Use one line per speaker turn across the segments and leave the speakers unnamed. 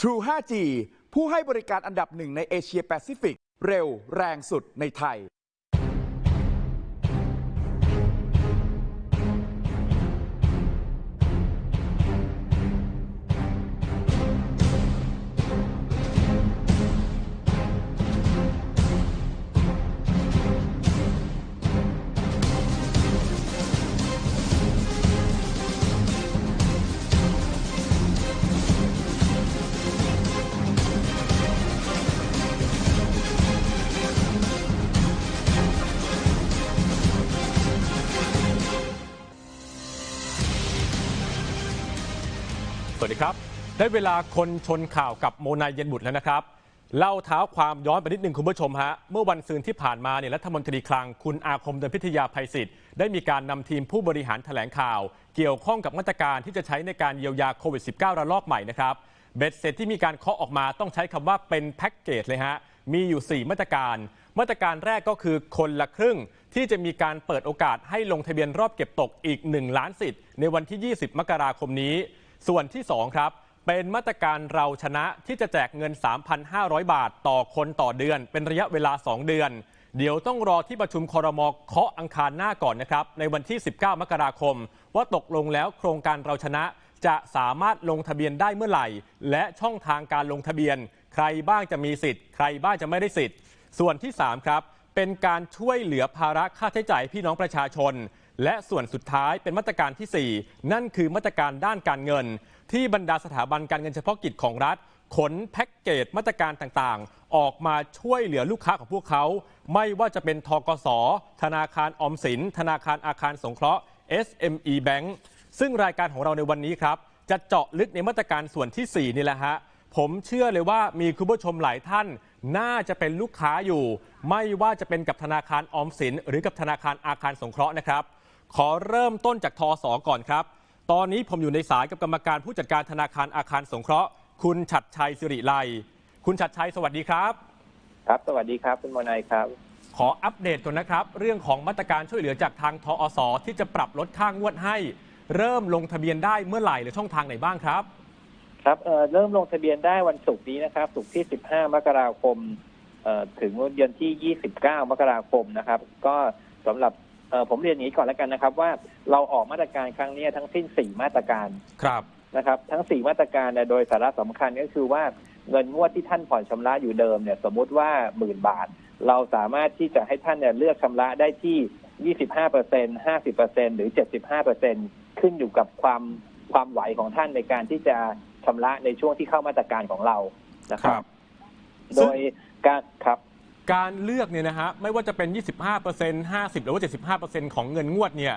True 5G ผู้ให้บริการอันดับหนึ่งในเอเชียแปซิฟิก เร็วแรงสุดในไทย
ได้เวลาคนชนข่าวกับโมนายเย็นบุตรแล้วนะครับ เล่าเท้าความย้อนไปนิดหนึ่งคุณผู้ชมฮะ เมื่อวันซืนที่ผ่านมาเนี่ยรัฐมนตรีคลังคุณอาคมเดินพิทยาภัยศิษย์ได้มีการนำทีมผู้บริหารแถลงข่าว เกี่ยวข้องกับมาตรการที่จะใช้ในการเยียวยาโควิด -19 ระลอกใหม่นะครับ เบ็ดเสร็จที่มีการเคาะออกมาต้องใช้คำว่าเป็นแพ็กเกจเลยฮะ มีอยู่ 4 มาตรการ มาตรการแรกก็คือคนละครึ่งที่จะมีการเปิดโอกาสให้ลงทะเบียนรอบเก็บตกอีก 1 ล้านสิทธิ์ในวันที่ 20 มกราคมนี้ ส่วนที่ 2 ครับ เป็นมาตรการเราชนะที่จะแจกเงิน 3,500 บาทต่อคนต่อเดือน เป็นระยะเวลา 2 เดือน เดี๋ยวต้องรอที่ประชุมคอรมอเคาะอังคารหน้าก่อนนะครับ ในวันที่ 19 มกราคม ว่าตกลงแล้วโครงการเราชนะจะสามารถลงทะเบียนได้เมื่อไหร่ และช่องทางการลงทะเบียน ใครบ้างจะมีสิทธิ์ ใครบ้างจะไม่ได้สิทธิ์ ส่วนที่ 3 ครับ เป็นการช่วยเหลือภาระค่าใช้จ่ายพี่น้องประชาชน และส่วนสุดท้ายเป็นมาตรการทีสี่4 นั่นคือมาตรการด้านการเงิน ที่บรรดาสถาบันการเงินเฉพาะกิจของรัฐ ขนแพ็กเกจมาตรการต่างๆ ออกมาช่วยเหลือลูกค้าของพวกเขา ไม่ว่าจะเป็นทกส ธนาคารออมสิน ธนาคารอาคารสงเคราะห์ SME Bank ซึ่งรายการของเราในวันนี้ครับ จะเจาะลึกในมาตรการส่วนทีสี่4 นี่แหละฮะผมเชื่อเลยว่ามีคุณผู้ชมหลายท่าน น่าจะเป็นลูกค้าอยู่ ไม่ว่าจะเป็นกับธนาคารออมสิน หรือกับธนาคารอาคารสงเคราะห์นะครับ ขอเริ่มต้นจากทอสอก่อนครับ ตอนนี้ผมอยู่ในสายกับกรรมการผู้จัดการธนาคารอาคารสงเคราะห์ คุณฉัดชัยสิริไล คุณฉัดชัยสวัสดีครับ
ครับ สวัสดีครับ คุณโมนายครับ
ขออัปเดตก่อนนะครับ เรื่องของมาตรการช่วยเหลือจากทางทอสที่จะปรับลดค่างวดให้ เริ่มลงทะเบียนได้เมื่อไหร่หรือช่องทางไหนบ้างครับ
ครับเอ่อเริ่มลงทะเบียนได้วันศุกร์นี้นะครับศุกร์ที่ 15 มกราคมเอ่อถึงวันเดือนที่ 29 มกราคมนะครับ ก็สำหรับเอ่อ ผมเรียนอย่างนี้ก่อนแล้วกันนะครับ ว่าเราออกมาตรการครั้งนี้ทั้งสิ้น 4 มาตรการ
ครับ
นะครับ ทั้ง 4 มาตรการเนี่ยโดยสาระสำคัญก็คือว่าเงินงวดที่ท่านผ่อนชำระอยู่เดิมเนี่ยสมมุติว่าหมื่นบาท เราสามารถที่จะให้ท่านเนี่ยเลือกชำระได้ที่ 25เปอร์เซ็นต์50เปอร์เซ็นต์หรือ 75เปอร์เซ็นต์ขึ้นอยู่กับความความไหวของท่านในการที่จะชำระในช่วงที่เข้ามาตรการของเรานะครับ โดยการครับ
การเลือกเนี่ยนะฮะไม่ว่าจะเป็น 25% 50 หรือว่า 75%ของเงินงวดเนี่ย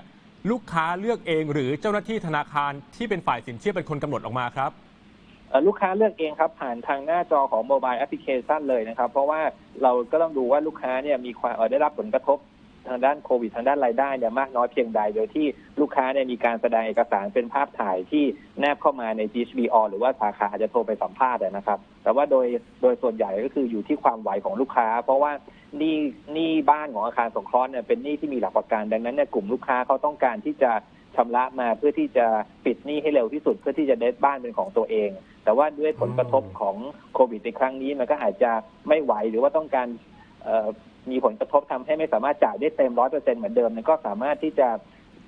ลูกค้าเลือกเองหรือเจ้าหน้าที่ธนาคารที่เป็นฝ่ายสินเชื่อเป็นคนกำหนดออกมาครับ
เอ่อลูกค้าเลือกเองครับ ผ่านทางหน้าจอของโมบายแอปพลิเคชันเลยนะครับ เพราะว่าเราก็ต้องดูว่าลูกค้าเนี่ยมีความเอ่อได้รับผลกระทบ ทางด้านโควิดทางด้านรายได้เนี่ยมากน้อยเพียงใด โดยที่ลูกค้าเนี่ยมีการแสดงเอกสารเป็นภาพถ่ายที่แนบเข้ามาใน GHBO หรือว่าสาขาอาจจะโทรไปสัมภาษณ์นะครับ แต่ว่าโดยโดยส่วนใหญ่ก็คืออยู่ที่ความไหวของลูกค้า เพราะว่านี้หนี้บ้านของอาคารสงเคราะห์เนี่ยเป็นหนี้ที่มีหลักประกันดังนั้นเนี่ยกลุ่มลูกค้าเขาต้องการที่จะชำระมาเพื่อที่จะปิดหนี้ให้เร็วที่สุดเพื่อที่จะได้บ้านเป็นของตัวเอง แต่ว่าด้วยผลกระทบของโควิดในครั้งนี้มันก็อาจจะไม่ไหวหรือว่าต้องการ มีผลกระทบทำให้ไม่สามารถจ่ายได้เต็มร้อยเปอร์เซ็นเหมือนเดิมมันก็สามารถที่จะ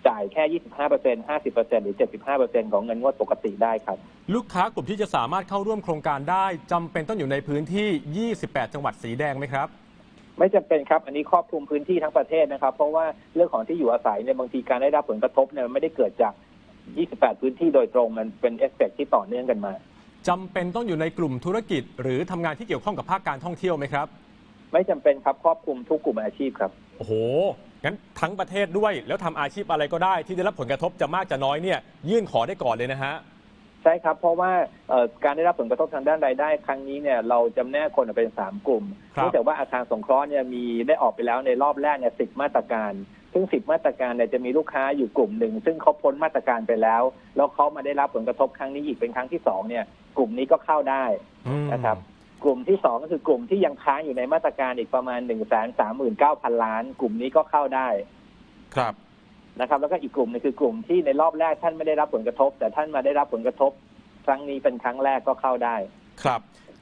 จ่ายแค่ยี่สิบห้าเปอร์เซ็นห้าสิบเปอร์เซ็นหรือเจ็ดสิบห้าเปอร์เซ็นของเงินงวดปกติได้ครับ
ลูกค้ากลุ่มที่จะสามารถเข้าร่วมโครงการได้จำเป็นต้องอยู่ในพื้นที่28จังหวัดสีแดงไหมครับ
ไม่จำเป็นครับ อันนี้ครอบคลุมพื้นที่ทั้งประเทศนะครับ เพราะว่าเรื่องของที่อยู่อาศัยเนี่ยบางทีการได้รับผลกระทบเนี่ยมันไม่ได้เกิดจาก 28 พื้นที่โดยตรงมันเป็นเอฟเฟกต์ที่ต่อเนื่องกันมา
จำเป็นต้องอยู่ในกลุ่มธุรกิจ หรือทำงานที่เกี่ยวข้องกับภาคการท่องเที่ยวไหมครับ
ไม่จำเป็นครับครอบคลุมทุกกลุ่มอาชีพครับ
โอ้โห งั้นทั้งประเทศด้วย แล้วทำอาชีพอะไรก็ได้ ที่ได้รับผลกระทบจะมากจะน้อยเนี่ย ยื่นขอได้ก่อนเลยนะฮะ
ใช่ครับ เพราะว่าเอ่อการได้รับผลกระทบทางด้านรายได้ ครั้งนี้เนี่ยเราจำแนกคนออกเป็น 3 กลุ่ม
ครับ
เนื่องจากว่าอาคารสงเคราะห์เนี่ยมีได้ออกไปแล้วในรอบแรกเนี่ยสิมาตรการ ซึ่ง 10 มาตรการเนี่ยจะมีลูกค้าอยู่กลุ่มหนึ่ง ซึ่งเขาพ้นมาตรการไปแล้ว แล้วเขามาได้รับผลกระทบครั้งนี้อีกเป็นครั้งที่สองเนี่ยกลุ่มนี้ก็เข้าได้
อืม
นะครับ กลุ่มที่สองก็คือกลุ่มที่ยังค้างอยู่ในมาตรการอีกประมาณ1นึ่งแสนสามหมื่นเก้าพันล้าน กลุ่มนี้ก็เข้าได้
ครับ
นะครับ แล้วก็อีกกลุ่มหนึงคือกลุ่มที่ในรอบแรกท่านไม่ได้รับผลกระทบ แต่ท่านมาได้รับผลกระทบ ครั้งนี้เป็นครั้งแรกก็เข้าได้
ครับ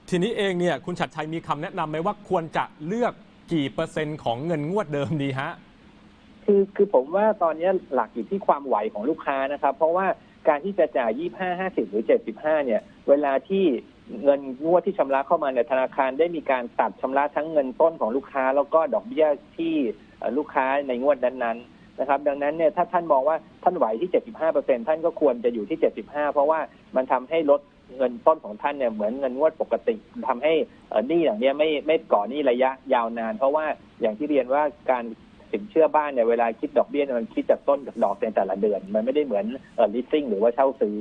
ทีนี้เองเนี่ยคุณชัดชัยมีคำแนะนำไหมว่าควรจะเลือกกี่เปอร์เซ็นต์ของเงินงวดเดิมดีฮะ
คือคือผมว่าตอนนี้หลักอยู่ที่ความไหวของลูกค้านะครับ เพราะว่าการที่จะจ่าย 25 50 หรือ 75 เนี่ย เวลาที่ เงินงวดที่ชำระเข้ามาในยธนาคารได้มีการตัดชำระทั้งเงินต้นของลูกค้า แล้วก็ดอกเบี้ยที่ลูกค้าในงวดนั้นๆนะครับ ดังนั้นเนี่ยถ้าท่านมองว่าท่านไหวที่ 75ท่านก็ควรจะอยู่ที่ 75 เพราะว่ามันทำให้ลดเงินต้นของท่านเนี่ยเหมือนเงินงวดปกติทำให้หนี้อย่างเนี้ยไม่ไม่ก่อหนี้ระยะยาวนาน เพราะว่าอย่างที่เรียนว่าการสินเชื่อบ้านเนี่ยเวลาคิดดอกเบี้ยมันคิดจากต้นกับดอกในแต่ละเดือน มันไม่ได้เหมือนเออ leasing หรือว่าเช่าซื้อ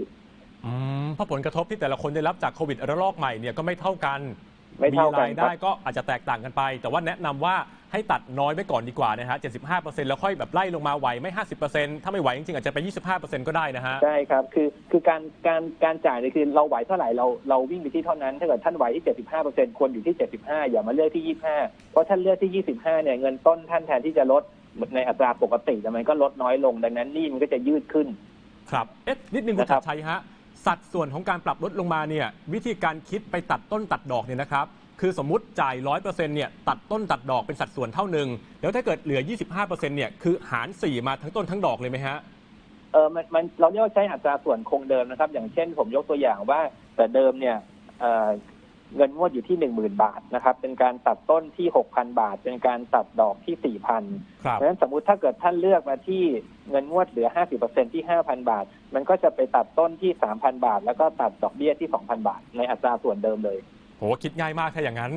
อืม เพราะผลกระทบที่แต่ละคนได้รับจากโควิดระลอกใหม่เนี่ยก็ไม่เท่ากัน
ไม่เท่ากัน
รายได้ก็อาจจะแตกต่างกันไป แต่ว่าแนะนำว่าให้ตัดน้อยไว้ก่อนดีกว่านะฮะ 75%แล้วค่อยแบบไล่ลงมาไหวไม่ 50%ถ้าไม่ไหวจริงๆ อาจจะไป 25%ก็ได้นะฮะ
ใช่ครับ คือคือการการการจ่ายเนี่ยคือเราไหวเท่าไหร่เราเราวิ่งไปที่เท่านั้น ถ้าเกิดท่านไหวที่ 75ควรอยู่ที่ 75 อย่ามาเลือกที่ 25 เพราะท่านเลือกที่ 25 เนี่ยเงินต้นท่านแทนที่จะลดในอัตราปกติแต่มันก็ลดน้อยลง ดังนั้นหนี่มันก็จะยืดขึ้น
ครับ เอ๊ะนิดนึงคุณ
นะครับ
ชัดชัยฮะ สัดส่วนของการปรับลดลงมาเนี่ยวิธีการคิดไปตัดต้นตัดดอกเนี่ยนะครับคือสมมติจ่าย 100%เนี่ยตัดต้นตัดดอกเป็นสัดส่วนเท่าหนึ่งแล้วถ้าเกิดเหลือ 25%เนี่ยคือหาร 4 มาทั้งต้นทั้งดอกเลยไหมฮะ
เออมันมันเราเรียกว่าใช้อัตราส่วนคงเดิมนะครับ อย่างเช่นผมยกตัวอย่างว่าแต่เดิมเนี่ย เอ่อเงินงวดอยู่ที่หนึ่งหมื่นบาทนะครับ เป็นการตัดต้นที่หกพันบาท เป็นการตัดดอกที่สี่พัน
ครับ
เพราะฉะนั้นสมมุติถ้าเกิดท่านเลือกมาที่เงินงวดเหลือห้าสิบเปอร์เซ็นที่ห้าพันบาท มันก็จะไปตัดต้นที่สามพันบาท แล้วก็ตัดดอกเบี้ยที่สองพันบาท ในอัตราส่วนเดิมเลย
โหคิดง่ายมากถ้าอย่างนั้น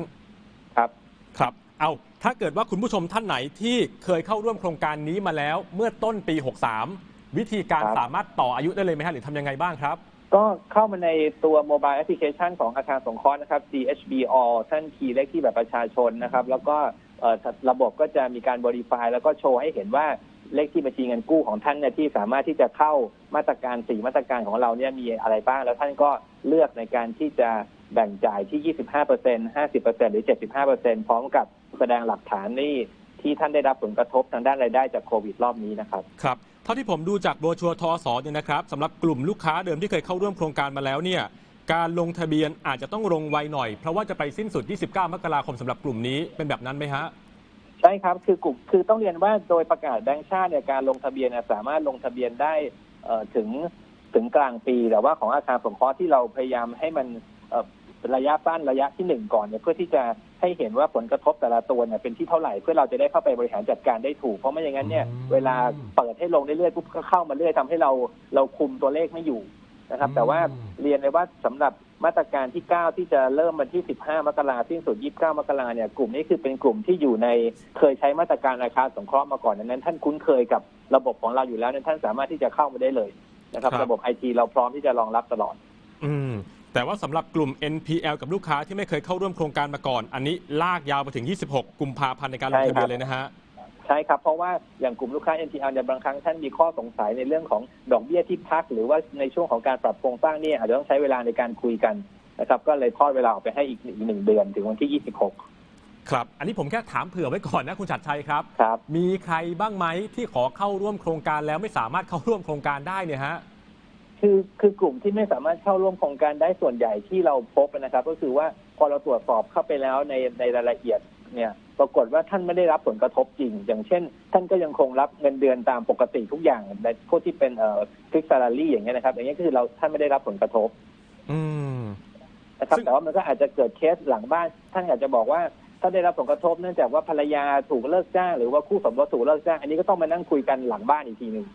ครับ
ครับ เอาถ้าเกิดว่าคุณผู้ชมท่านไหนที่เคยเข้าร่วมโครงการนี้มาแล้ว เมื่อต้นปี 63 วิธีการ
ครับ
สามารถต่ออายุได้เลยไหมฮะหรือทำยังไงบ้างครับ
ก็เข้ามาในตัวโมบายแอปพลิเคชันของอาคารสงเคราะห์นะครับ CHB All ท่านคีย์เลขที่แบบประชาชนนะครับ แล้วก็ระบบก็จะมีการบริไฟแล้วก็โชว์ให้เห็นว่าเลขที่บัญชีเงินกู้ของท่านเนี่ยที่สามารถที่จะเข้ามาตรการสี่มาตรการของเราเนี่ยมีอะไรบ้าง แล้วท่านก็เลือกในการที่จะแบ่งจ่ายที่ 25% 50%หรือ 75%พร้อมกับแสดงหลักฐานนี่ที่ท่านได้รับผลกระทบทางด้านรายได้จากโควิดรอบนี้นะครับ
ครับ เท่าที่ผมดูจากโบรชัวร์ทอสอเนี่ยนะครับสำหรับกลุ่มลูกค้าเดิมที่เคยเข้าร่วมโครงการมาแล้วเนี่ยการลงทะเบียนอาจจะต้องลงไวหน่อย เพราะว่าจะไปสิ้นสุด 29 มกราคมสำหรับกลุ่มนี้เป็นแบบนั้นไหมฮะ
ใช่ครับคือกลุ่มคือต้องเรียนว่าโดยประกาศแบงก์ชาติเนี่ยการลงทะเบียนสามารถลงทะเบียนได้ถึงถึงกลางปี แต่ว่าของอาคารสงเคราะห์ที่เราพยายามให้มัน เอ่อระยะสั้นระยะที่หนึ่งก่อนเนี่ยเพื่อที่จะให้เห็นว่าผลกระทบแต่ละตัวเนี่ยเป็นที่เท่าไหร่เพื่อเราจะได้เข้าไปบริหารจัดการได้ถูก เพราะไม่อย่างนั้นเนี่ย
อืม
เวลาเปิดให้ลงเรื่อยๆปุ๊บก็เข้ามาเรื่อยทำให้เราเราคุมตัวเลขไม่อยู่นะครับ
อืม
แต่ว่าเรียนเลยว่าสำหรับมาตรการที่ 9 ที่จะเริ่มวันที่ 15 มกราสิ้นสุด 29 มกราเนี่ยกลุ่มนี้คือเป็นกลุ่มที่อยู่ในเคยใช้มาตรการอาคารสงเคราะห์มาก่อนดังนั้น ท่านคุ้นเคยกับระบบของเราอยู่แล้วนั้นท่านสามารถที่จะเข้ามาได้เลยนะครับ
ครับ
ระบบไอทีเราพร้อมที่จะรองรับตลอด
อืม แต่ว่าสำหรับกลุ่ม NPL กับลูกค้าที่ไม่เคยเข้าร่วมโครงการมาก่อน อันนี้ลากยาวไปถึง 26 กุมภาพันธ์ในการลงทะเบียนเลยนะฮะ
ใช่ครับ เพราะว่าอย่างกลุ่มลูกค้า NPL เนี่ยบางครั้งท่านมีข้อสงสัยในเรื่องของดอกเบี้ยที่พัก หรือว่าในช่วงของการปรับโครงสร้างเนี่ยอาจจะต้องใช้เวลาในการคุยกันนะครับก็เลยทอดเวลาออกไปให้อีกอีกหนึ่งเดือนถึงวันที่ 26
ครับ อันนี้ผมแค่ถามเผื่อไว้ก่อนนะคุณชัดชัยครับ
ครับ
มีใครบ้างไหมที่ขอเข้าร่วมโครงการแล้วไม่สามารถเข้าร่วมโครงการได้เนี่ยฮะ
คือคือกลุ่มที่ไม่สามารถเข้าร่วมโครงการได้ส่วนใหญ่ที่เราพบนะครับ ก็คือว่าพอเราตรวจสอบเข้าไปแล้วในในรายละเอียดเนี่ยปรากฏว่าท่านไม่ได้รับผลกระทบจริง อย่างเช่น ท่านก็ยังคงรับเงินเดือนตามปกติทุกอย่างในพวกที่เป็นเอ่อฟิกซาลารีอย่างเงี้ยนะครับ อย่างเงี้ยก็คือเราท่านไม่ได้รับผลกระทบ
อืม
นะครับ
ซึ่ง
แต่ว่ามันก็อาจจะเกิดเคสหลังบ้านท่านอาจจะบอกว่าถ้าได้รับผลกระทบเนื่องจากว่าภรรยาถูกเลิกจ้างหรือว่าคู่สมรสถูกเลิกจ้างอันนี้ก็ต้องมานั่งคุยกันหลังบ้านอีกทีหนึ่ง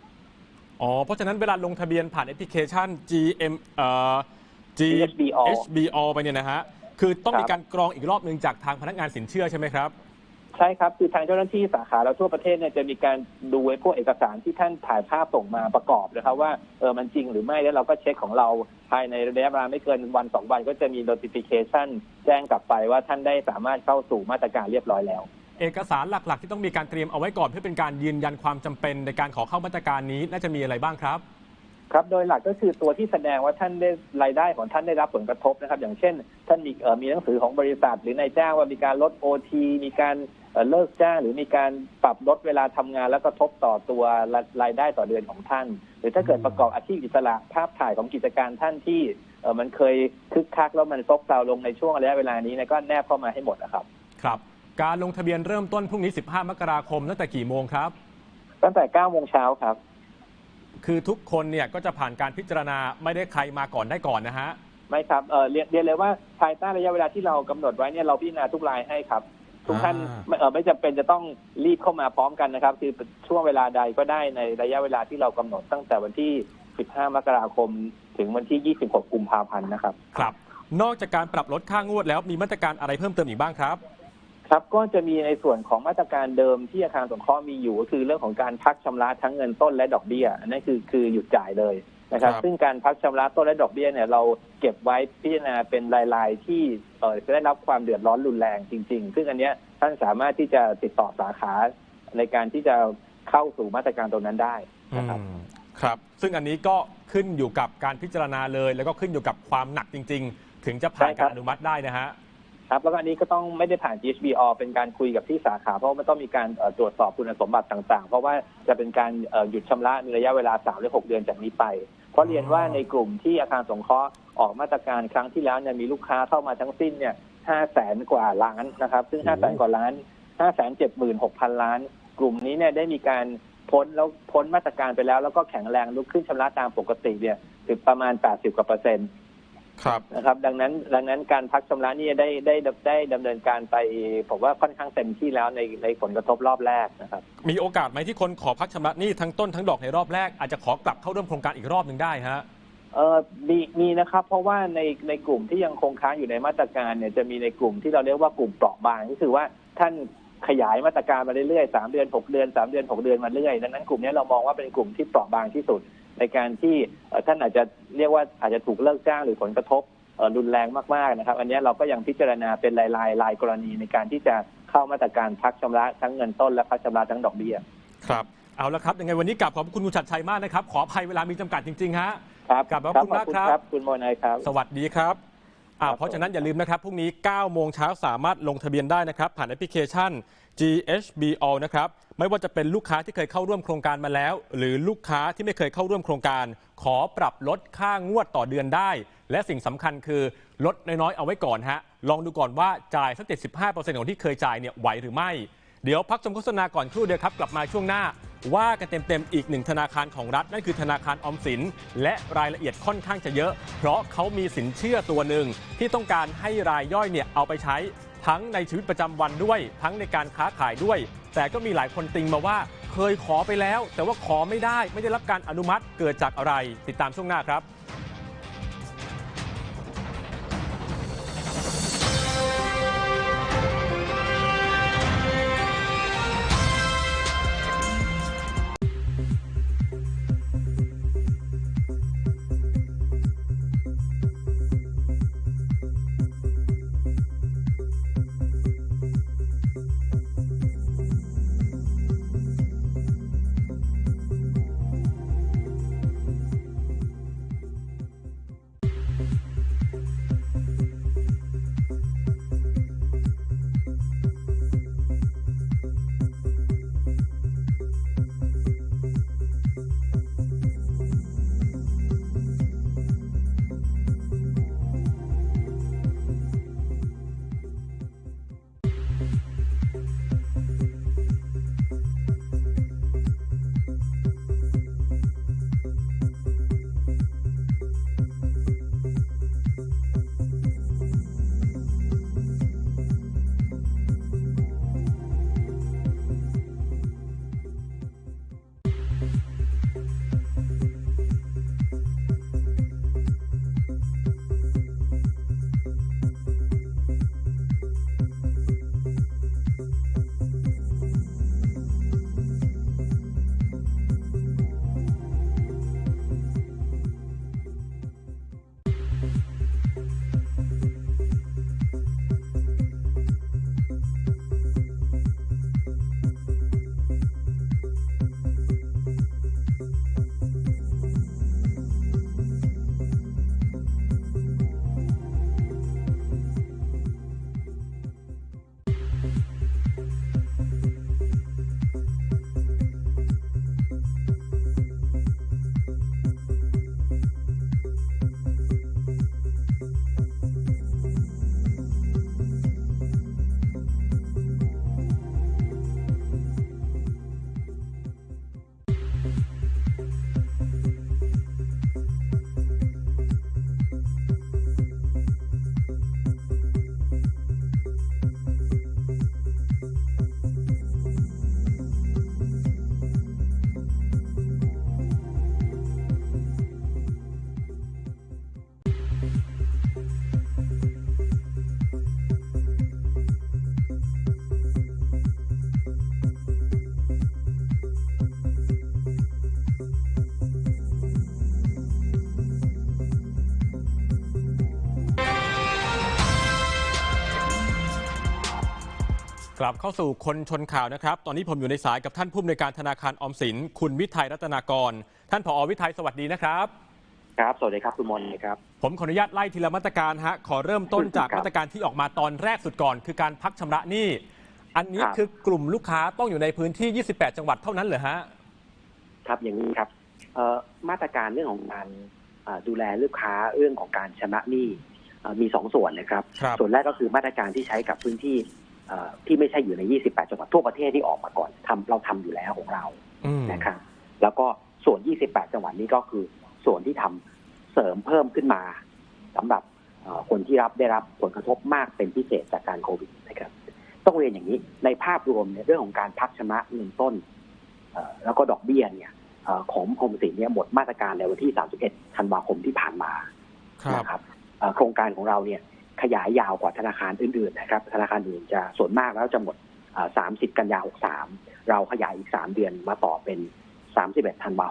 อ๋อ เพราะฉะนั้นเวลาลงทะเบียนผ่านแอปพลิเคชัน GM เอ่อ
GHBO
GHBO ไปเนี่ยนะฮะ คือต้อง
ครับ
มีการกรองอีกรอบหนึ่งจากทางพนักงานสินเชื่อใช่ไหมครับ
ใช่ครับ คือทางเจ้าหน้าที่สาขาเราทั่วประเทศเนี่ยจะมีการดูไอ้พวกเอกสารที่ท่านถ่ายภาพส่งมาประกอบนะครับว่าเออมันจริงหรือไม่แล้วเราก็เช็คของเราภายในระยะเวลาไม่เกินวันสองวันก็จะมี notification แจ้งกลับไปว่าท่านได้สามารถเข้าสู่มาตรการเรียบร้อยแล้ว
เอกสารหลัก ๆ ที่ต้องมีการเตรียมเอาไว้ก่อนเพื่อเป็นการยืนยันความจำเป็นในการขอเข้ามาตรการนี้น่าจะมีอะไรบ้างครับ
ครับโดยหลักก็คือตัวที่แสดงว่าท่านได้รายได้ของท่านได้รับผลกระทบนะครับ อย่างเช่น ท่านมีเอ่อมีหนังสือของบริษัท หรือนายจ้างว่ามีการลดโอทีมีการเอ่อเลิกจ้างหรือมีการปรับลดเวลาทำงาน แล้วกระทบต่อตัวรายได้ต่อเดือนของท่าน หรือถ้าเกิดประกอบอาชีพอิสระภาพถ่ายของกิจการท่านที่เออมันเคยคึกคักแล้วมันซบเซาลงในช่วงระยะเวลานี้เนะก็แนบเข้ามาให้หมดนะครับ
ครับ การลงทะเบียนเริ่มต้นพรุ่งนี้ 15 มกราคมตั้งแต่กี่โมงครับ
ตั้งแต่9โมงเช้าครับ
คือทุกคนเนี่ยก็จะผ่านการพิจารณาไม่ได้ใครมาก่อนได้ก่อนนะฮะ
ไม่ครับเออเรียนเรียนเลยว่าภายใต้ระยะเวลาที่เรากำหนดไว้เนี่ยเราพิจารณาทุกรายให้ครับ ทุกท่าน
อ่า
ไม่เออไม่จำเป็นจะต้องรีบเข้ามาพร้อมกันนะครับ คือช่วงเวลาใดก็ได้ในระยะเวลาที่เรากำหนดตั้งแต่วันที่ 15 มกราคม ถึงวันที่ 26 กุมภาพันธ์นะครับ
ครับ นอกจากการปรับลดค่างวดแล้วมีมาตรการอะไรเพิ่มเติมอีกบ้างครับ
ครับก็จะมีในส่วนของมาตรการเดิมที่อาคารสงเคราะห์มีอยู่ก็คือเรื่องของการพักชำระทั้งเงินต้นและดอกเบี้ยอันนั้นคือคือหยุดจ่ายเลยนะครับ
ครับ
ซึ่งการพักชำระต้นและดอกเบี้ยเนี่ยเราเก็บไว้พิจารณาเป็นรายๆที่เอ่อจะได้รับความเดือดร้อนรุนแรงจริง ๆ ซึ่งอันเนี้ยท่านสามารถที่จะติดต่อสาขาในการที่จะเข้าสู่มาตรการตรงนั้นได้นะครับ
อืมครับ ซึ่งอันนี้ก็ขึ้นอยู่กับการพิจารณาเลย แล้วก็ขึ้นอยู่กับความหนักจริง ๆ ถึงจะผ่าน
ใช่ครั
กา
บ
รอนุมัติได้นะฮะ
ครับแล้วก็อันนี้ก็ต้องไม่ได้ผ่าน GHBO เป็นการคุยกับที่สาขา เพราะว่ามันต้องมีการตรวจสอบคุณสมบัติต่าง ๆ เพราะว่าจะเป็นการหยุดชำระในระยะเวลา3หรือ6เดือนจากนี้ไป เพราะเรียนว่าในกลุ่มที่อาคารสงเคราะห์ออกมาตรการครั้งที่แล้วเนี่ยมีลูกค้าเข้ามาทั้งสิ้นเนี่ย5แสนกว่าล้านนะครับ ซึ่ง5แสนกว่าล้าน5แสน76,000ล้าน กลุ่มนี้เนี่ยได้มีการพ้นแล้วพ้นมาตรการไปแล้ว แล้วก็แข็งแรงลุกขึ้นชำระตามปกติเนี่ยถึงประมาณ 80กว่าเปอร์เซ็นต์
ครับ
นะครับ ดังนั้นดังนั้นการพักชำระนี่ได้ได้ได้ดำเนินการไปผมว่าค่อนข้างเต็มที่แล้วในในผลกระทบรอบแรกนะครับ
มีโอกาสไหมที่คนขอพักชำระหนี้ทั้งต้นทั้งดอกในรอบแรกอาจจะขอกลับเข้าร่วมโครงการอีกรอบหนึ่งได้ฮะ
เออมีมีนะครับ เพราะว่าในในกลุ่มที่ยังคงค้างอยู่ในมาตรการเนี่ยจะมีในกลุ่มที่เราเรียกว่ากลุ่มเปราะบางก็คือว่าท่านขยายมาตรการมาเรื่อยๆสามเดือนหกเดือนสามเดือนหกเดือนมาเรื่อยดังนั้นกลุ่มนี้เรามองว่าเป็นกลุ่มที่เปราะบางที่สุด ในการที่เอ่อท่านอาจจะเรียกว่าอาจจะถูกเลิกจ้างหรือผลกระทบเอ่อรุนแรงมากๆนะครับ อันนี้เราก็ยังพิจารณาเป็นรายรายๆรายกรณีในการที่จะเข้ามาตรการพักชำระทั้งเงินต้นและพักชำระทั้งดอกเบี้ย
ครับเอาละครับยังไงวันนี้กลับขอบคุณคุณชัดชัยมากนะครับ ขออภัยเวลามีจำกัดจริงๆฮะ
ครับ
ขอบพระ
ครับ
คุณมาก
ขอบ
ครับ
คุณโมนายครับ
สวัสดีครับอ่า
ครับ
เพราะฉะนั้นอย่าลืมนะครับพรุ่งนี้9โมงเช้าสามารถลงทะเบียนได้นะครับ ผ่านแอปพลิเคชัน GHBO นะครับ ไม่ว่าจะเป็นลูกค้าที่เคยเข้าร่วมโครงการมาแล้ว หรือลูกค้าที่ไม่เคยเข้าร่วมโครงการ ขอปรับลดค่างวดต่อเดือนได้ และสิ่งสำคัญคือลดน้อยๆเอาไว้ก่อนฮะ ลองดูก่อนว่าจ่ายสัก75%ของที่เคยจ่ายเนี่ยไหวหรือไม่ เดี๋ยวพักชมโฆษณาก่อนครู่เดียวครับ กลับมาช่วงหน้า ว่ากันเต็มๆอีกหนึ่งธนาคารของรัฐ นั่นคือธนาคารออมสิน และรายละเอียดค่อนข้างจะเยอะ เพราะเขามีสินเชื่อตัวหนึ่งที่ต้องการให้รายย่อยเนี่ยเอาไปใช้ ทั้งในชีวิตประจำวันด้วย ทั้งในการค้าขายด้วย แต่ก็มีหลายคนติงมาว่า เคยขอไปแล้ว แต่ว่าขอไม่ได้ไม่ได้รับการอนุมัติเกิดจากอะไร ติดตามช่วงหน้าครับ Thank you. กลับเข้าสู่คนชนข่าวนะครับ ตอนนี้ผมอยู่ในสายกับท่านผู้อำนวยการธนาคารออมสิน คุณวิทัยรัตนากร ท่านผอวิทัยสวัสดีนะครับ
ครับ สวัสดีครับคุณมนครับ
ผมขออนุญาตไล่ทีละมาตรการฮะ ขอเริ่มต้นจาก
ครับ
มาตรการที่ออกมาตอนแรกสุดก่อน คือการพักชำระหนี้ อันนี้
ครับ
คือกลุ่มลูกค้าต้องอยู่ในพื้นที่ 28 จังหวัดเท่านั้นเหรอฮะ
ครับ อย่างนี้ครับเอ่อมาตรการเรื่องของการเอ่อดูแลลูกค้าเรื่องของการชำระหนี้เอ่อมีสองส่วนนะครับ
ครับ
ส่วนแรกก็คือมาตรการที่ใช้กับพื้นที่เอ่อ ที่ไม่ใช่อยู่ใน 28 จังหวัดทั่วประเทศที่ออกมาก่อนทำเราทำอยู่แล้วของเรา
อืม
นะครับแล้วก็ส่วน 28 จังหวัดนี้ก็คือส่วนที่ทำเสริมเพิ่มขึ้นมาสำหรับเอ่อคนที่รับได้รับผลกระทบมากเป็นพิเศษจากการโควิดนะครับต้องเรียนอย่างนี้ในภาพรวมเนี่ยเรื่องของการพักชำระเงินต้นเอ่อแล้วก็ดอกเบี้ยเนี่ยเอ่อของกรมศิลป์เนี่ยหมดมาตรการในวันที่ 31 ธันวาคมที่ผ่านมา
ครับ
นะครับเอ่อโครงการของเราเนี่ย ขยายยาวกว่าธนาคารอื่นๆนะครับ ธนาคารอื่นจะส่วนมากแล้วจะหมดเอ่อ30 กันยา 63 เราขยายอีก 3 เดือนมาต่อเป็น 31ธันวา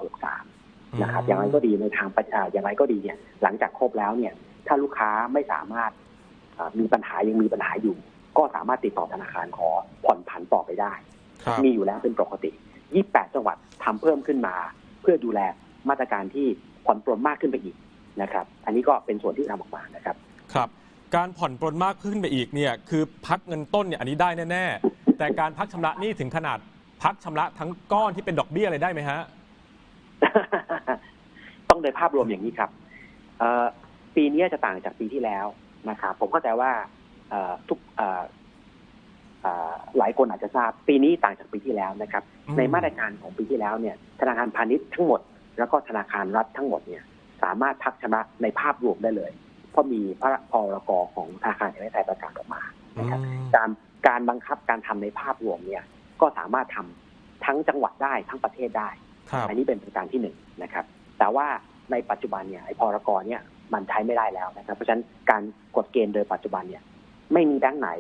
63 นะครับ อย่างไรก็ดีในทางประชาอย่างไรก็ดีเนี่ย หลังจากครบแล้วเนี่ย ถ้าลูกค้าไม่สามารถเอ่อมีปัญหายังมีปัญหาอยู่ ก็สามารถติดต่อธนาคารขอผ่อนผันต่อไปได้
ครับ
มีอยู่แล้วเป็นปกติ 28 จังหวัดทำเพิ่มขึ้นมา เพื่อดูแลมาตรการที่ผ่อนปลนมากขึ้นไปอีกนะครับ อันนี้ก็เป็นส่วนที่ทำออกมานะครับ
ครับ การผ่อนปลนมากขึ้นไปอีกเนี่ยคือพักเงินต้นเนี่ยอันนี้ได้แน่ๆแต่การพักชำระหนี้ถึงขนาดพักชำระทั้งก้อนที่เป็นดอกเบี้ยอะไรได้ไหมฮะ
ต้องโดยภาพรวมอย่างนี้ครับเอ่อปีนี้จะต่างจากปีที่แล้วนะครับผมเข้าใจว่าเอ่อทุกเอ่อเอ่อหลายคนอาจจะทราบ ปีนี้ต่างจากปีที่แล้วนะครับ
อืม
ในมาตรการของปีที่แล้วเนี่ย ธนาคารพาณิชย์ทั้งหมด แล้วก็ธนาคารรัฐทั้งหมดเนี่ย สามารถพักชำระในภาพรวมได้เลย เพราะมีพระพรกของธนาคารแห่งประเทศไทยประกาศออกมานะครับการการบังคับการทำในภาพรวมเนี่ย ก็สามารถทำทั้งจังหวัดได้ทั้งประเทศได้
ครับ
อันนี้เป็นประการที่หนึ่งนะครับ แต่ว่าในปัจจุบันเนี่ยไอ้พรกรเนี่ยมันใช้ไม่ได้แล้วนะครับ เพราะฉะนั้นการกฎเกณฑ์โดยปัจจุบันเนี่ย ไม่มีแบงค์ไหน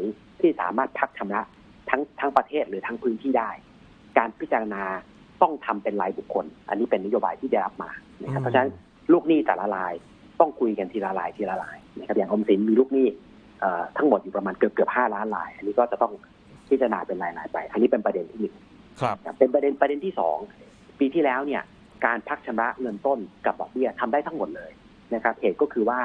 ที่สามารถพักชำระทั้งทั้งประเทศหรือทั้งพื้นที่ได้ การพิจารณาต้องทำเป็นรายบุคคล อันนี้เป็นนโยบายที่ได้รับมานะครับ
อืม
เพราะฉะนั้นลูกหนี้แต่ละราย ต้องคุยกันทีละรายทีละรายนะครับอย่างออมสินมีลูกหนี้เอ่อทั้งหมดอยู่ประมาณเกือบเกือบห้าล้านราย อันนี้ก็จะต้องพิจารณาเป็นรายๆไป อันนี้เป็นประเด็นที่หนึ่ง
ครับ
ครับเป็นประเด็นประเด็นที่สองปีที่แล้วเนี่ย การพักชำระเงินต้นกับดอกเบี้ยทำได้ทั้งหมดเลยนะครับเหตุก็คือว่า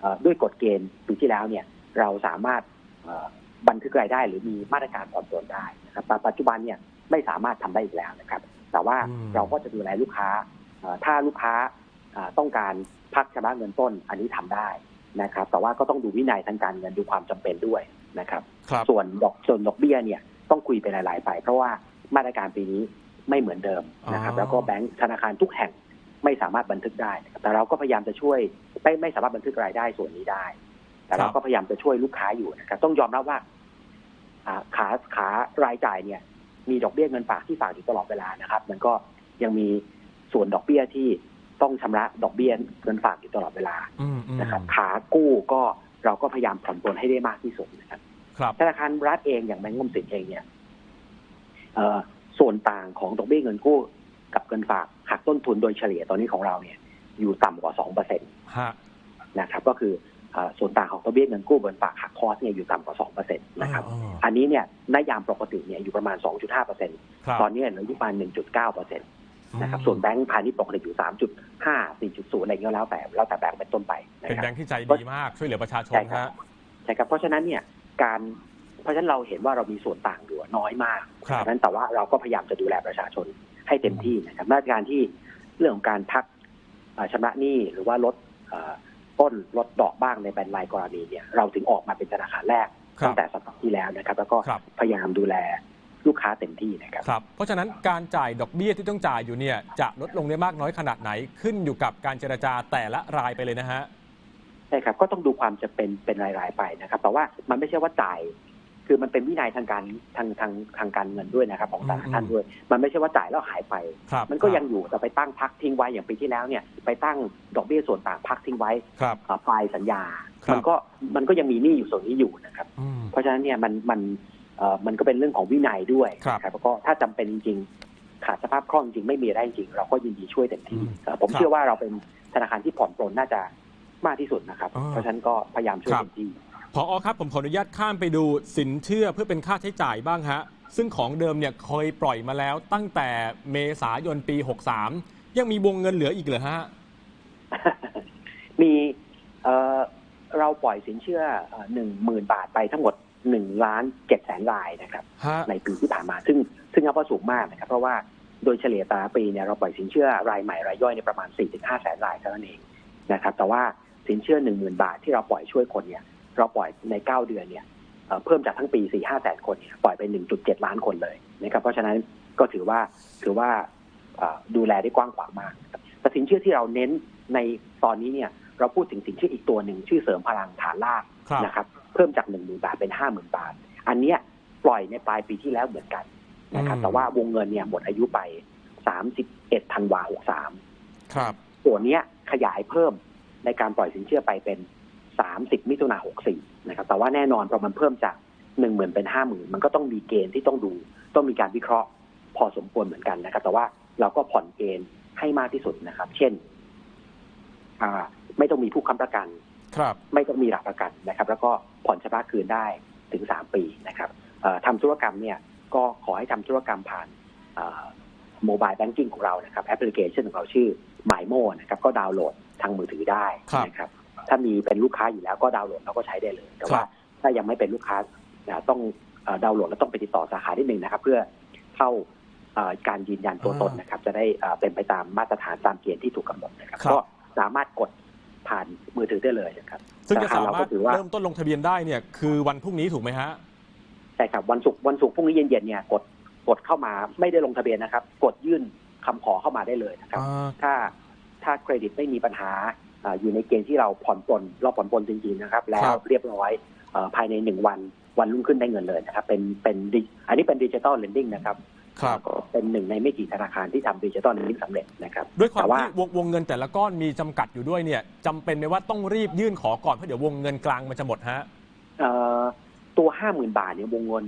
เอ่อด้วยกฎเกณฑ์ปีที่แล้วเนี่ยเราสามารถเอ่อบันทึกรายได้หรือมีมาตรการผ่อนปลนได้นะครับแต่ปัจจุบันเนี่ยไม่สามารถทำได้อีกแล้วนะครับ แต่ว่า
อืม
เราก็จะดูแลลูกค้าเอ่อถ้าลูกค้าเอ่อ ต้องการพักชำระเงินต้นอันนี้ทำได้นะครับ แต่ว่าก็ต้องดูวินัยทางการเงินดูความจำเป็นด้วยนะครับ
ครับ
ส่วนดอกส่วนดอกเบี้ยเนี่ยต้องคุยเป็นรายๆไป เพราะว่ามาตรการปีนี้ไม่เหมือนเดิมนะครับ
อ๋อ
แล้วก็แบงก์ธนาคารทุกแห่งไม่สามารถบันทึกได้นะครับแต่เราก็พยายามจะช่วยไม่ไม่สามารถบันทึกรายได้ส่วนนี้ได้ แต่เราก็พยายามจะช่วยลูกค้าอยู่นะครับ ต้องยอมรับว่าอ่าขาขารายจ่ายเนี่ย มีดอกเบี้ยเงินฝากที่ฝากอยู่ตลอดเวลานะครับ มันก็ยังมีส่วนดอกเบี้ยที่ ต้องชำระดอกเบี้ยเงินฝากอยู่ตลอดเวลา
อืมอืม
นะครับขากู้ก็เราก็พยายามผ่อนปลนให้ได้มากที่สุดนะครับ
ครับ
ธนาคารรัฐเองอย่างแบงก์ออมสินเองเนี่ยเอ่อส่วนต่างของดอกเบี้ยเงินกู้กับเงินฝากหักต้นทุนโดยเฉลี่ยตอนนี้ของเราเนี่ย อยู่ต่ำกว่าสองเปอร์เซ็นต
ฮะ
นะครับ ก็คือเอ่อส่วนต่างของดอกเบี้ยเงินกู้เงินฝากหักคอสเนี่ยอยู่ต่ำกว่าสองเปอร์เซ็นตนะครับ
อ๋อ
อันนี้เนี่ยในยามปกติเนี่ยอยู่ประมาณสองจุดห้าเปอร์เซ็นต
ครับ
ตอนนี้เหลืออยู่ประมาณหนึ่งจุดเก้าเปอร์เซ็นต นะครับส่วนแบงก์พาณิชย์ปกติอยู่สามจุดห้าสี่จุดศูนย์อะไรเงี้ยแล้วแต่แล้วแต่แบงก์เป็นต้นไปนะ
เป็น
ครับ
แบงค์ที่ใจดีมากช่วยเหลือประชาชน
ใช่ครับ
ฮะ
ใช่ครับเพราะฉะนั้นเนี่ยการเพราะฉะนั้นเราเห็นว่าเรามีส่วนต่างอยู่น้อยมาก
ครับ
ดังนั้นแต่ว่าเราก็พยายามจะดูแลประชาชนให้เต็มที่นะครับมาตรการที่เรื่องของการพักเอ่อชำระหนี้หรือว่าลดเอ่อต้นลดดอกบ้างในเป็นรายกรณีเนี่ยเราถึงออกมาเป็นธนาคารแรก
ครับ
ตั้งแต่สัปดาห์ที่แล้วนะครับ แล้วก็
ครับ
พยายามดูแล ลูกค้าเต็มที่นะครับ
ครับ เพราะฉะนั้นการจ่ายดอกเบี้ยที่ต้องจ่ายอยู่เนี่ยจะลดลงได้มากน้อยขนาดไหนขึ้นอยู่กับการเจรจาแต่ละรายไปเลยนะฮะ
ใช่ครับก็ต้องดูความจะเป็นเป็นรายๆไปนะครับ แต่ว่ามันไม่ใช่ว่าจ่าย คือมันเป็นวินัยทางการทางทางทางการเงินด้วยนะครับ ของแต่ละท่านด้วย มันไม่ใช่ว่าจ่ายแล้วหายไป
ครับ
มันก็
ครับ
ยังอยู่แต่ไปตั้งพักทิ้งไว้อย่างปีที่แล้วเนี่ยไปตั้งดอกเบี้ยส่วนต่างพักทิ้งไว้
ครับ
อ่าปลายสัญญา
ครับ
มันก็มันก็ยังมีหนี้อยู่ส่วนนี้อยู่นะครับ
อืม
เพราะฉะนั้นเนี่ยมันมันเอ่อ มันก็เป็นเรื่องของวินัยด้วย
ครับ
นะครับแล้วก็ถ้าจำเป็นจริงๆขาดสภาพคล่องจริงไม่มีได้จริง เราก็ยินดีช่วยเต็มที่
อืม
เอ่อผม
ครับ
เชื่อว่าเราเป็นธนาคารที่ผ่อนปลนน่าจะมากที่สุดนะครับ
อ๋อ
เพราะฉะนั้นก็พยายามช่วย
ครับ
เต็มที่
พออครับผมขออนุญาตข้ามไปดูสินเชื่อเพื่อเป็นค่าใช้จ่ายบ้างฮะ ซึ่งของเดิมเนี่ยเคยปล่อยมาแล้วตั้งแต่เมษายนปี 63 ยังมีวงเงินเหลืออีกเหรอฮะ
มีเอ่อเราปล่อยสินเชื่อหนึ่งหมื่นบาทไปทั้งหมด หนึ่งล้านเจ็ดแสนรายนะครับ
ฮะ
ในปีที่ผ่านมา ซึ่งซึ่งนับว่าสูงมากนะครับ เพราะว่าโดยเฉลี่ยแต่ละปีเนี่ยเราปล่อยสินเชื่อรายใหม่รายย่อยในประมาณ 4-5 แสนรายเท่านั้นเองนะครับ แต่ว่าสินเชื่อ 1 0,000 บาทที่เราปล่อยช่วยคนเนี่ย เราปล่อยใน 9 เดือนเนี่ยเอ่อเพิ่มจากทั้งปี 4-5 แสนคนเนี่ยปล่อยไป 1.7 ล้านคนเลยนะครับ เพราะฉะนั้นก็ถือว่าถือว่าเอ่อดูแลได้กว้างขวางมากนะครับแต่สินเชื่อที่เราเน้นในตอนนี้เนี่ยเราพูดถึงสินเชื่ออีกตัวหนึ่งชื่อเสริมพลังฐานราก
ครับ
นะครับ เพิ่มจากหนึ่งหมื่นบาทเป็นห้าหมื่นบาท อันเนี้ยปล่อยในปลายปีที่แล้วเหมือนกันนะครับ
อืม
แต่ว่าวงเงินเนี่ยหมดอายุไปสามสิบเอ็ดธันวาหกสาม
ครับ
ส่วนเนี้ยขยายเพิ่มในการปล่อยสินเชื่อไปเป็นสามสิบมิถุนาหกสี่นะครับ แต่ว่าแน่นอนพอมันเพิ่มจากหนึ่งหมื่นเป็นห้าหมื่นมันก็ต้องมีเกณฑ์ที่ต้องดู ต้องมีการวิเคราะห์ พอสมควรเหมือนกันนะครับ แต่ว่าเราก็ผ่อนเกณฑ์ให้มากที่สุดนะครับ เช่นอ่าไม่ต้องมีผู้ค้ำประกัน
ครับ
ไม่ต้องมีหลักประกันนะครับ แล้วก็ผ่อนชำระคืนได้ถึงสามปีนะครับเอ่อทำธุรกรรมเนี่ยก็ขอให้ทำธุรกรรมผ่านโมบายแบงกิ้งของเรานะครับแอปพลิเคชันของเราชื่อ m y m o นะครับก็ดาวน์โหลดทางมือถือได้
ครับ
นะครับ ถ้ามีเป็นลูกค้าอยู่แล้วก็ดาวน์โหลดแล้วก็ใช้ได้เลย แต่ว่า
ครับ
ถ้ายังไม่เป็นลูกค้าอ่าต้องเอ่อดาวน์โหลดแล้วต้องไปติดต่อสาขาที่หนึ่งนะครับ เพื่อเข้าเอ่อการยืนยันตัวตนนะครับ จะได้เอ่อเป็นไปตามมาตรฐานตามเกณฑ์ที่ถูกกำหนดนะครับ
ครับ
ก็สามารถกด ผ่านมือถือได้เลยนะครับ
ซึ่งจะ
ธนค
สา
เร
มาร
ก็
ถ
ถือว่า
เริ่มต้นลงทะเบียนได้เนี่ยคือวันพรุ่งนี้ถูกไหมฮะ
ใช่ครับวันศุกร์วันศุกร์พรุ่งนี้เย็นๆเนี่ยกดกดเข้ามาไม่ได้ลงทะเบียนนะครับ กดยื่นคำขอเข้ามาได้เลยนะครับ
อ่า
ถ้าถ้าเครดิตไม่มีปัญหาอ่าอยู่ในเกณฑ์ที่เราผ่อนปลนเราผ่อนปลนจริงๆนะครับ แล้วเรียบร้อยเอ่อภายในหนึ่งวันวันรุ่งขึ้นได้เงินเลยนะครับ เป็นเป็นดิอันนี้เป็นดิจิ t a ลเลนดิ้งนะครับ
ครับ
ก็เป็นหนึ่งในไม่กี่ธนาคารที่ทำดิจิ t a ลเลนดิ้งสำเร็จนะครับ
ด้วยความ
แต่ว่า
ที่วงวงเงินแต่ละก้อนมีจำกัดอยู่ด้วยเนี่ยจำเป็นไหมว่าต้องรีบยื่นขอก่อนเพราะเดี๋ยววงเงินกลางมันจะหมดฮะ
เอ่อตัวห้าหมื่นบาทเนี่ยวงเงิน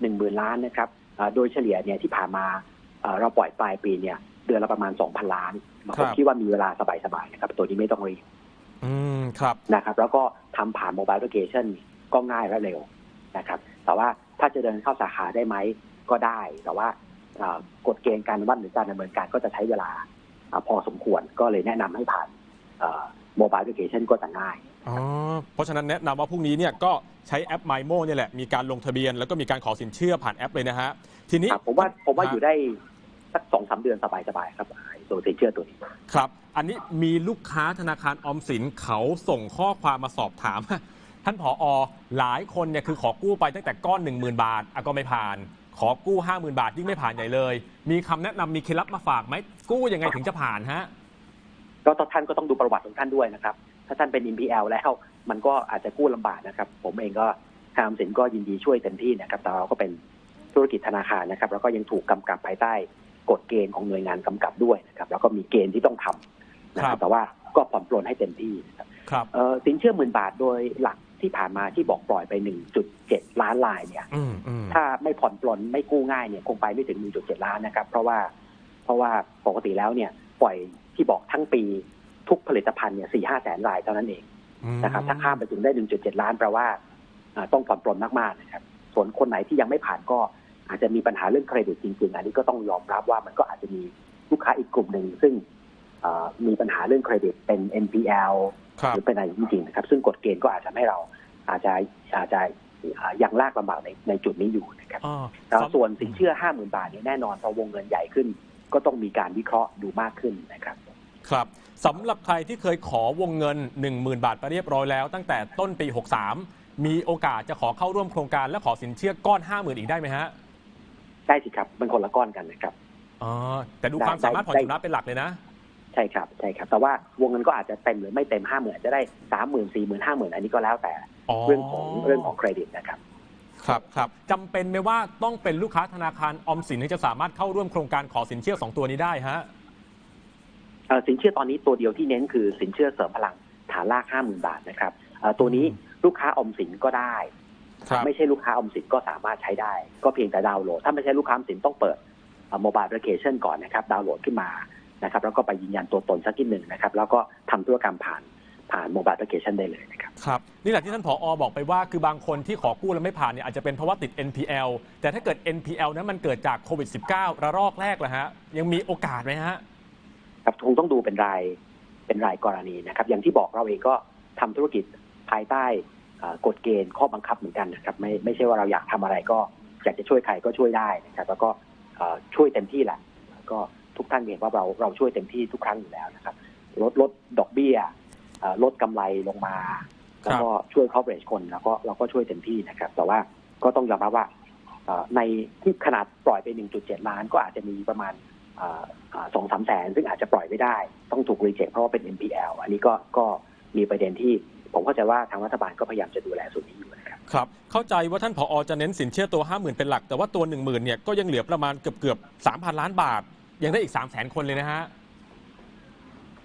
หนึ่งหมื่นล้านนะครับอ่าโดยเฉลี่ยเนี่ยที่ผ่านมาเอ่อเราปล่อยปลายปีเนี่ยเดือนละประมาณสองพันล้านบาง
ค
ค
รั
น
บ
คิดว่ามีเวลาสบายๆนะครับตัวนี้ไม่ต้องรีบ
อืมครับ
นะครับ แล้วก็ทำผ่านโมบายแอปพลิเคชันก็ง่ายและเร็วนะครับ แต่ว่าถ้าจะเดินเข้าสาขาได้ไหม ก็ได้ แต่ว่าอ่ากฎเกณฑ์การวัดหรือการดำเนินการก็จะใช้เวลาอ่าพอสมควรก็เลยแนะนำให้ผ่านโมบายแอปพลิเคชันก็จะง่าย
อ๋อเพราะฉะนั้นแนะนำว่าพรุ่งนี้เนี่ยก็ใช้แอป MyMo เนี่ยแหละมีการลงทะเบียน แล้วก็มีการขอสินเชื่อผ่านแอปเลยนะฮะทีนี้
ครับผมว่าผมว่า
ฮะ
อยู่ได้สักสองสามเดือนสบายๆครับไอ้ตัวสินเชื่อตัวนี้
ครับ อันนี้มีลูกค้าธนาคารออมสินเขาส่งข้อความมาสอบถาม ท่านผออหลายคนเนี่ยคือขอกู้ไปตั้งแต่ก้อน 1 0,000 บาทอะก็ไม่ผ่าน ขอกู้ 50,000 บาทยิ่งไม่ผ่านใหญ่เลย มีคำแนะนำมีเคล็ดลับมาฝากไหมกู้ยังไงถึงจะผ่านฮะ
ก็ท่านก็ต้องดูประวัติของท่านด้วยนะครับ ถ้าท่านเป็น NPL แล้วมันก็อาจจะกู้ลำบากนะครับ ผมเองก็ทางออมสินก็ยินดีช่วยเต็มที่นะครับแต่เราก็เป็นธุรกิจธนาคารนะครับ แล้วก็ยังถูกกำกับภายใต้กฎเกณฑ์ของหน่วยงานกำกับด้วยนะครับ แล้วก็มีเกณฑ์ที่ต้องทำนะค
ครั
รับ บแต่ว่าก็ผ่อนปลนให้เต็มที่นะครับ
ครับ
เอ่อสินเชื่อหมื่นบาทโดยหลัก ที่ผ่านมาที่บอกปล่อยไป 1.7 ล้านลายเนี่ย
อืมอืม
ถ้าไม่ผ่อนปลนไม่กู้ง่ายเนี่ยคงไปไม่ถึง 1.7 ล้านนะครับ เพราะว่าเพราะว่าปกติแล้วเนี่ยปล่อยที่บอกทั้งปีทุกผลิตภัณฑ์เนี่ยสี่ห้าแสนรายเท่านั้นเองนะครับ ถ้าข้ามไปถึงได้ 1.7 ล้านแปลว่าอ่าต้องผ่อนปลนมากๆนะครับ ส่วนคนไหนที่ยังไม่ผ่านก็อาจจะมีปัญหาเรื่องเครดิตจริงๆ อันนี้ก็ต้องยอมรับว่ามันก็อาจจะมีลูกค้าอีกกลุ่มหนึ่งซึ่งอ่า มีปัญหาเรื่องเครดิตเป็น NPL
ครับ
หรือเป็นอะไรจริงๆนะครับ ซึ่งกฎเกณฑ์ก็อาจจะทำให้เราอาจจะอาจจะอ่ายังลากลำบากในในจุดนี้อยู่นะครับ
อ่า
แล้วส่วนสินเชื่อ5 0,000บาทเนี่ยแน่นอนพอวงเงินใหญ่ขึ้น ก็ต้องมีการวิเคราะห์ดูมากขึ้นนะครับ
ครับสำหรับใครที่เคยขอวงเงิน 10,000 บาทไปเรียบร้อยแล้ว ตั้งแต่ต้นปี 63 มีโอกาสจะขอเข้าร่วมโครงการและขอสินเชื่อก้อน 50,000 อีกได้ไหมฮะ
ได้สิครับมันคนละก้อนกันนะครับ
อ๋อแต่ดู
ได้
ความสามารถผ่อน
ได้
ชำระเป็นหลักเลยนะ
ใช่ครับใช่ครับ แต่ว่าวงเงินก็อาจจะเต็มหรือไม่เต็ม5 0,000จะได้3 0,000 4 0 0 0 0 5 0,000อันนี้ก็แล้วแต่
อ๋อ
เรื่องของเรื่องของเครดิตนะครับ
ครับครับจำเป็นไหมว่าต้องเป็นลูกค้าธนาคารออมสินถึงจะสามารถเข้าร่วมโครงการขอสินเชื่อ2ตัวนี้ได้ฮะ
เอ่อสินเชื่อตอนนี้ตัวเดียวที่เน้นคือสินเชื่อเสริมพลังฐานราก50,000บาทนะครับเอ่อตัวนี้ลูกค้าออมสินก็ได้
ครับ
ไม่ใช่ลูกค้าออมสินก็สามารถใช้ได้ ก็เพียงแต่ดาวน์โหลด ถ้าไม่ใช่ลูกค้าออมสินต้องเปิดโมบายแอปพลิเคชันก่อนนะครับ ดาวน์โหลดขึ้นมา นะครับแล้วก็ไปยืนยันตัวตนสักนิดหนึ่งนะครับแล้วก็ทำธุรกรรมผ่านผ่านโมบายแอปพลิเคชันได้เลยนะครับ
ครับนี่แหละที่ท่านผอบอกไปว่าคือบางคนที่ขอกู้แล้วไม่ผ่านเนี่ยอาจจะเป็นเพราะว่าติด NPL แต่ถ้าเกิด NPL นั้นมันเกิดจากโควิด -19 ระลอกแรกเหรอฮะยังมีโอกาสไหมฮะ
ครับคงต้องดูเป็นรายเป็นรายกรณีนะครับ อย่างที่บอกเราเองก็ทำธุรกิจภายใต้เอ่อกฎเกณฑ์ข้อบังคับเหมือนกันนะครับ ไม่ไม่ใช่ว่าเราอยากทำอะไรก็อยากจะช่วยใครก็ช่วยได้นะครับ แล้วก็เอ่อช่วยเต็มที่แหละแล้วก็ ทุกท่านเห็นว่าเราเราช่วยเต็มที่ทุกครั้งอยู่แล้วนะครับ ลดลดดอกเบี้ยเอ่อลดกำไรลงมา แล้วก็ช่วย coverage คนแล้วก็เราก็ช่วยเต็มที่นะครับ แต่ว่าก็ต้องยอมรับว่าเอ่อในที่ขนาดปล่อยไป 1.7 ล้าน ก็อาจจะมีประมาณสองสามแสน ซึ่งอาจจะปล่อยไม่ได้ ต้องถูกรีเจ็คเพราะว่าเป็น NPL อันนี้ก็ก็มีประเด็นที่ผมเข้าใจว่าทางรัฐบาลก็พยายามจะดูแลส่วนนี้อยู่นะครับ
ครับ เข้าใจว่าท่านผอจะเน้นสินเชื่อตัว 50,000 เป็นหลัก แต่ว่าตัว 10,000 เนี่ยก็ยังเหลือประมาณเกือบเกือบ3,000 ล้านบาท ยังได้อีก 300,000 คนเลยนะฮะ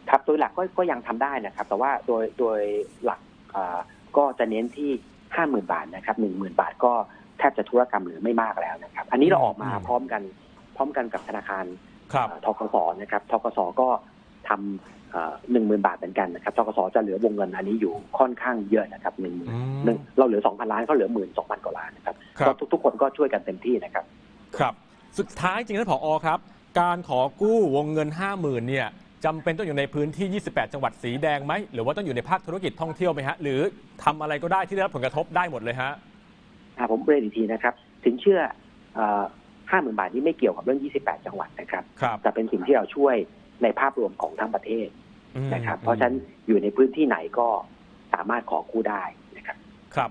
ครับโดยหลักก็ก็ยังทำได้นะครับ แต่ว่าโดยโดยหลักเอ่อก็จะเน้นที่ห้าหมื่นบาทนะครับหนึ่งหมื่นบาทก็แทบจะธุรกรรมเหลือไม่มากแล้วนะครับ อันนี้เราออกมา
อืม
พร้อมกันพร้อมกันกับธนาคาร
ครับ
เอ่อทกสนะครับทกสก็ทำหนึ่งหมื่นบาทเหมือนกันนะครับทกสจะเหลือวงเงินอันนี้อยู่ค่อนข้างเยอะนะครับหนึ่งหมื่น
อืม
หนึ่งเราเหลือสองพันล้านเขาเหลือหมื่นสองพันกว่าล้านนะครับ
ครับ
ก็ทุกทุกคนก็ช่วยกันเต็มที่นะครับ
ครับ สุดท้ายจริงๆท่านผอครับ การขอกู้วงเงิน 50,000เนี่ยจำเป็นต้องอยู่ในพื้นที่ 28 จังหวัดสีแดงไหม หรือว่าต้องอยู่ในภาคธุรกิจท่องเที่ยวไหมฮะ หรือทำอะไรก็ได้ที่ได้รับผลกระทบได้หมดเลยฮะ
อ่าผมเรียนอีกทีนะครับ สินเชื่อห้าหมื่นบาทนี้ไม่เกี่ยวกับเรื่อง 28 จังหวัดนะครับ
ครับ
แต่เป็นสิ่งที่เราช่วยในภาพรวมของทั้งประเทศ
อืม
นะครับ เพราะฉะนั้นอยู่ในพื้นที่ไหนก็สามารถขอกู้ได้นะครับ
ครับ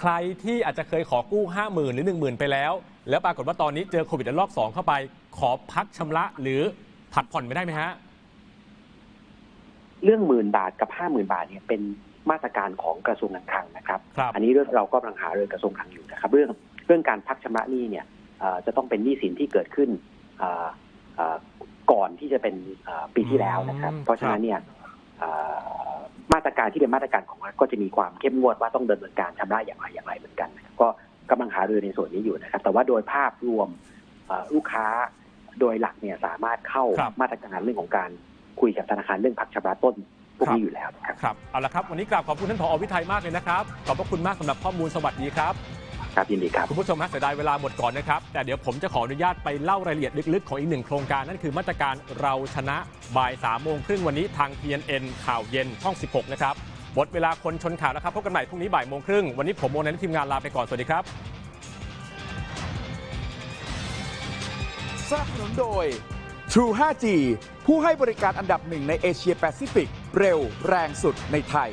ใครที่อาจจะเคยขอกู้ 50,000 หรือ 10,000 ไปแล้ว แล้วปรากฏว่าตอนนี้เจอโควิดระลอก 2 เข้าไป ขอพักชำระหรือผัดผ่อนไม่ได้ไหมฮะ
เรื่องหมื่นบาทกับห้าหมื่นบาทเนี่ยเป็นมาตรการของกระทรวงการคลังนะครับ
ครับ
อันนี้เรื่องเราก็กำลังหาเรื่องกระทรวงคลังอยู่นะครับ เรื่องเรื่องการพักชำระหนี้เนี่ยเอ่อจะต้องเป็นหนี้สินที่เกิดขึ้นเอ่อเอ่อก่อนที่จะเป็นเอ่อปีที่แล้วนะครับ
อืม
เพราะฉะนั้นเนี่ยเอ่อมาตรการที่เป็นมาตรการของรัฐก็จะมีความเข้มงวดว่าต้องดำเนินการชำระอย่างไรอย่างไรเหมือนกันนะครับก็ กำลังหารือในส่วนนี้อยู่นะครับ แต่ว่าโดยภาพรวมเอ่อลูกค้าโดยหลักเนี่ยสามารถเข้า
ครับ
มาตรการเรื่องของการคุยกับธนาคารเรื่องพักชำระต้นพวกนี้อยู่แล้วนะครับ
ครับเอาละครับ วันนี้กราบขอบคุณท่านผอวิทัยมากเลยนะครับ ขอบพระคุณมากสำหรับข้อมูลสวัสดีครับ
ครับยินดีครับ
คุณผู้ชมฮะเสียดายเวลาหมดก่อนนะครับ แต่เดี๋ยวผมจะขออนุญาตไปเล่ารายละเอียดลึกๆ ของอีกหนึ่งโครงการ นั่นคือมาตรการเราชนะบ่าย3ามโมงครึ่งวันนี้ทาง TNN ข่าวเย็นช่อง 16 นะครับ หมดเวลาคนชนข่าวแล้วครับพบกันใหม่พรุ่งนี้บ่ายโมงครึ่งวันนี้ผมโมนันท์ทีมงานลาไปก่อนสวัสดีครับ
สนับสนุนโดย True 5G ผู้ให้บริการอันดับหนึ่งในเอเชียแปซิฟิก เร็ว แรงสุดใน
ไทย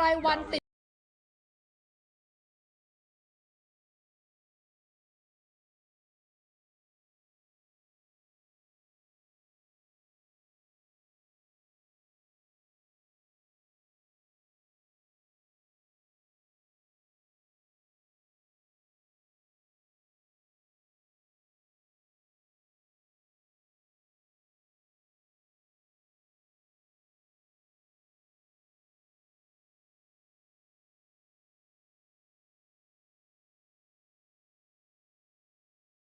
รายวันติด